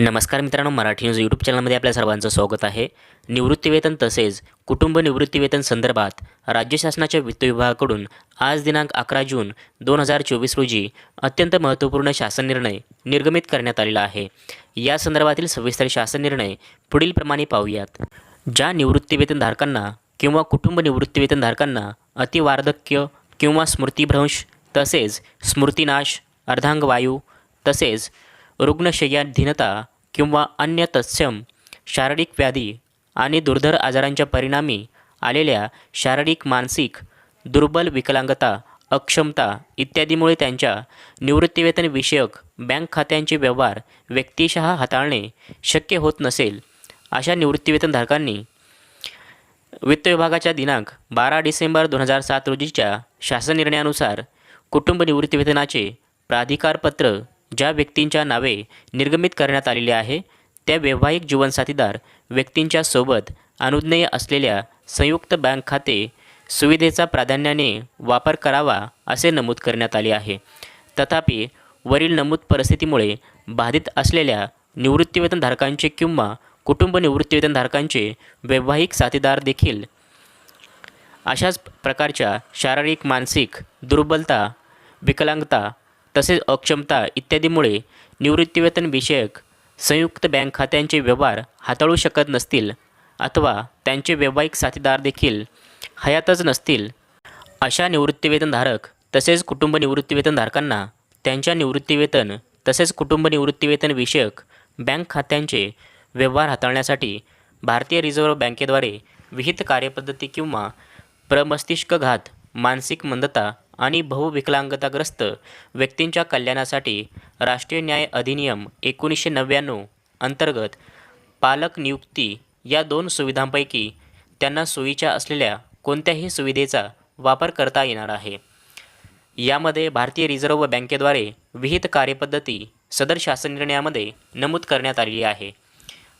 नमस्कार मित्रांनो Marathi news YouTube चॅनलमध्ये आपल्या सर्वांचं स्वागत आहे. निवृत्तीवेतन तसेच कुटुंब निवृत्तीवेतन संदर्भात राज्य शासनाच्या वित्त विभागाकडून आज दिनांक अकरा जून दोन हजार चोवीस रोजी अत्यंत महत्त्वपूर्ण शासन निर्णय निर्गमित करण्यात आलेला आहे. या संदर्भातील सविस्तर शासन निर्णय पुढीलप्रमाणे पाहूयात. ज्या निवृत्तीवेतनधारकांना किंवा कुटुंब निवृत्तीवेतनधारकांना अतिवार्धक्य किंवा स्मृतिभ्रंश तसेच स्मृतिनाश अर्धांगवायू तसेच रुग्णशय्याधीनता किंवा अन्य तत्सम शारीरिक व्याधी आणि दुर्धर आजारांच्या परिणामी आलेल्या शारीरिक मानसिक दुर्बल विकलांगता अक्षमता इत्यादीमुळे त्यांच्या निवृत्तीवेतन विषयक बँक खात्यांचे व्यवहार व्यक्तिशः हाताळणे शक्य होत नसेल. अशा निवृत्तीवेतनधारकांनी वित्त विभागाच्या दिनांक बारा डिसेंबर दोन हजार सात रोजीच्या शासन निर्णयानुसार कुटुंब निवृत्तीवेतनाचे प्राधिकारपत्र ज्या व्यक्तींच्या नावे निर्गमित करण्यात आलेली आहे त्या वैवाहिक जीवनसाथीदार व्यक्तींच्या सोबत अनुज्ञेय असलेल्या संयुक्त बँक खाते सुविधेचा प्राधान्याने वापर करावा असे नमूद करण्यात आले आहे. तथापि वरील नमूद परिस्थितीमुळे बाधित असलेल्या निवृत्तीवेतनधारकांचे किंवा कुटुंब निवृत्तीवेतनधारकांचे वैवाहिक साथीदार देखील अशाच प्रकारच्या शारीरिक मानसिक दुर्बलता विकलांगता तसेच अक्षमता इत्यादीमुळे निवृत्तीवेतन विषयक संयुक्त बँक खात्यांचे व्यवहार हाताळू शकत नसतील अथवा त्यांचे वैवाहिक साथीदार देखील हयातच नसतील. अशा निवृत्तीवेतनधारक तसेच कुटुंब निवृत्तीवेतनधारकांना त्यांच्या निवृत्तीवेतन तसेच कुटुंब निवृत्तीवेतन विषयक बँक खात्यांचे व्यवहार हाताळण्यासाठी भारतीय रिझर्व्ह बँकेद्वारे विहित कार्यपद्धती किंवा प्रमस्तिष्कघात मानसिक मंदता आणि बहुविकलांगताग्रस्त व्यक्तींच्या कल्याणासाठी राष्ट्रीय न्याय अधिनियम एकोणीसशे नव्याण्णव अंतर्गत पालक नियुक्ती या दोन सुविधांपैकी त्यांना सोयीच्या असलेल्या कोणत्याही सुविधेचा वापर करता येणार आहे. यामध्ये भारतीय रिझर्व्ह बँकेद्वारे विहित कार्यपद्धती सदर शासन निर्णयामध्ये नमूद करण्यात आलेली आहे.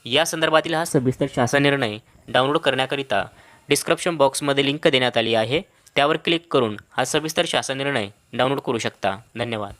या संदर्भातील हा सविस्तर शासन निर्णय डाउनलोड करण्याकरिता डिस्क्रिप्शन बॉक्समध्ये लिंक देण्यात आली आहे. त्यावर क्लिक करून हा सविस्तर शासन निर्णय डाउनलोड करू शकता. धन्यवाद.